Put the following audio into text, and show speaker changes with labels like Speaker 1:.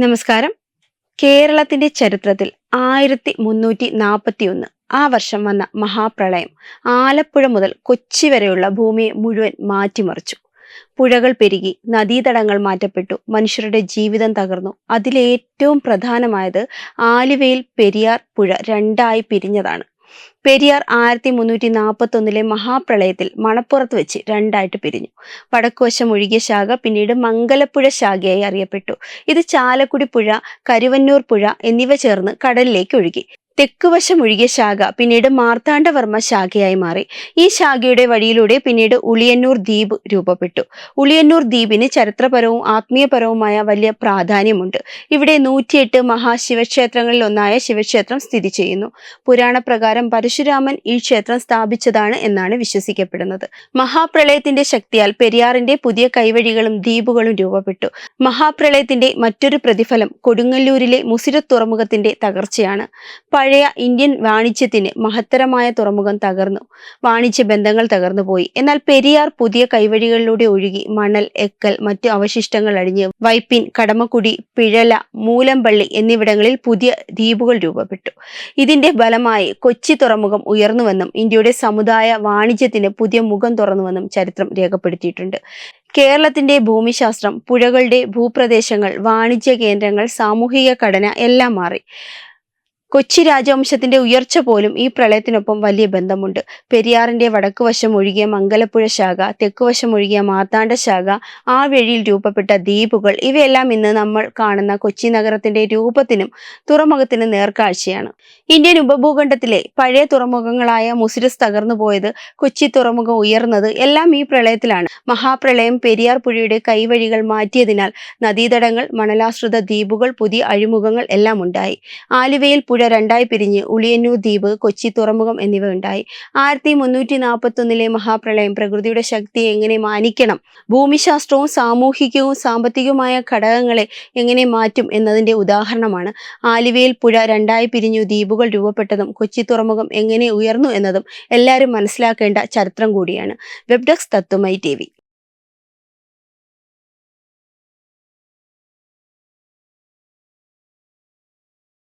Speaker 1: നമസ്കാരം. കേരളത്തിന്റെ ചരിത്രത്തിൽ ആയിരത്തി മുന്നൂറ്റി നാൽപ്പത്തി ഒന്ന് ആ വർഷം വന്ന മഹാപ്രളയം ആലപ്പുഴ മുതൽ കൊച്ചി വരെയുള്ള ഭൂമിയെ മുഴുവൻ മാറ്റിമറിച്ചു. പുഴകൾ പെരുകി നദീതടങ്ങൾ മാറ്റപ്പെട്ടു മനുഷ്യരുടെ ജീവിതം തകർന്നു. അതിലേറ്റവും പ്രധാനമായത് ആലുവയിൽ പെരിയാർ പുഴ രണ്ടായി പിരിഞ്ഞതാണ്. പെരിയാർ ആയിരത്തി മുന്നൂറ്റി നാൽപ്പത്തി ഒന്നിലെ മഹാപ്രളയത്തിൽ മണപ്പുറത്ത് വെച്ച് രണ്ടായിട്ട് പിരിഞ്ഞു. വടക്കുവശം ഒഴുകിയ ശാഖ പിന്നീട് മംഗലപ്പുഴ ശാഖയായി അറിയപ്പെട്ടു. ഇത് ചാലക്കുടി പുഴ കരുവന്നൂർ പുഴ എന്നിവ ചേർന്ന് കടലിലേക്ക് ഒഴുകി. തെക്കുവശം ഒഴുകിയ ശാഖ പിന്നീട് മാർത്താണ്ഡവർമ്മ ശാഖയായി മാറി. ഈ ശാഖയുടെ വഴിയിലൂടെ പിന്നീട് ഉളിയന്നൂർ ദ്വീപ് രൂപപ്പെട്ടു. ഉളിയന്നൂർ ദ്വീപിന് ചരിത്രപരവും ആത്മീയപരവുമായ വലിയ പ്രാധാന്യമുണ്ട്. ഇവിടെ നൂറ്റിയെട്ട് മഹാശിവക്ഷേത്രങ്ങളിൽ ഒന്നായ ശിവക്ഷേത്രം സ്ഥിതി ചെയ്യുന്നു. പുരാണപ്രകാരം പരശുരാമൻ ഈ ക്ഷേത്രം സ്ഥാപിച്ചതാണ് എന്നാണ് വിശ്വസിക്കപ്പെടുന്നത്. മഹാപ്രളയത്തിന്റെ ശക്തിയാൽ പെരിയാറിന്റെ പുതിയ കൈവഴികളും ദ്വീപുകളും രൂപപ്പെട്ടു. മഹാപ്രളയത്തിന്റെ മറ്റൊരു പ്രതിഫലം കൊടുങ്ങല്ലൂരിലെ മുസിര തുറമുഖത്തിന്റെ തകർച്ചയാണ്. പഴയ ഇന്ത്യൻ വാണിജ്യത്തിന് മഹത്തരമായ തുറമുഖം തകർന്നു. വാണിജ്യ ബന്ധങ്ങൾ തകർന്നു പോയി. എന്നാൽ പെരിയാർ പുതിയ കൈവഴികളിലൂടെ ഒഴുകി. മണൽ എക്കൽ മറ്റു അവശിഷ്ടങ്ങൾ അടിഞ്ഞ് വൈപ്പിൻ കടമക്കുടി പിഴല മൂലമ്പള്ളി എന്നിവിടങ്ങളിൽ പുതിയ ദ്വീപുകൾ രൂപപ്പെട്ടു. ഇതിന്റെ ഫലമായി കൊച്ചി തുറമുഖം ഉയർന്നുവെന്നും ഇന്ത്യയുടെ സമുദായ വാണിജ്യത്തിന് പുതിയ മുഖം തുറന്നുവെന്നും ചരിത്രം രേഖപ്പെടുത്തിയിട്ടുണ്ട്. കേരളത്തിന്റെ ഭൂമിശാസ്ത്രം പുഴകളുടെ ഭൂപ്രദേശങ്ങൾ വാണിജ്യ കേന്ദ്രങ്ങൾ സാമൂഹിക ഘടന എല്ലാം മാറി. കൊച്ചി രാജവംശത്തിന്റെ ഉയർച്ച പോലും ഈ പ്രളയത്തിനൊപ്പം വലിയ ബന്ധമുണ്ട്. പെരിയാറിന്റെ വടക്കുവശം ഒഴുകിയ മംഗലപ്പുഴ ശാഖ തെക്കുവശം ഒഴുകിയ മാർത്താണ്ഡ ശാഖ ആ വഴിയിൽ രൂപപ്പെട്ട ദ്വീപുകൾ ഇവയെല്ലാം ഇന്ന് നമ്മൾ കാണുന്ന കൊച്ചി നഗരത്തിന്റെ രൂപത്തിനും തുറമുഖത്തിനും നേർക്കാഴ്ചയാണ്. ഇന്ത്യൻ ഉപഭൂഖണ്ഡത്തിലെ പഴയ തുറമുഖങ്ങളായ മുസിരസ് തകർന്നു പോയത് കൊച്ചി തുറമുഖം ഉയർന്നത് എല്ലാം ഈ പ്രളയത്തിലാണ്. മഹാപ്രളയം പെരിയാർ പുഴയുടെ കൈവഴികൾ മാറ്റിയതിനാൽ നദീതടങ്ങൾ മണലാശ്രിത ദ്വീപുകൾ പുതിയ അഴിമുഖങ്ങൾ എല്ലാം ഉണ്ടായി. ആലുവയിൽ രണ്ടായി പിരിഞ്ഞ് ഉളിയന്നൂർ ദ്വീപ് കൊച്ചി തുറമുഖം എന്നിവ ഉണ്ടായി. ആയിരത്തി മുന്നൂറ്റി നാൽപ്പത്തി ഒന്നിലെ മഹാപ്രളയം പ്രകൃതിയുടെ ശക്തിയെ എങ്ങനെ മാനിക്കണം? ഭൂമിശാസ്ത്രവും സാമൂഹികവും സാമ്പത്തികവുമായ ഘടകങ്ങളെ എങ്ങനെ മാറ്റും എന്നതിന്റെ ഉദാഹരണമാണ്. ആലുവയിൽ പുഴ രണ്ടായി പിരിഞ്ഞു ദ്വീപുകൾ രൂപപ്പെട്ടതും കൊച്ചി തുറമുഖം എങ്ങനെ ഉയർന്നു എന്നതും എല്ലാവരും മനസ്സിലാക്കേണ്ട ചരിത്രം കൂടിയാണ്. വെബ്ഡെക്സ് തത്വമൈ ടി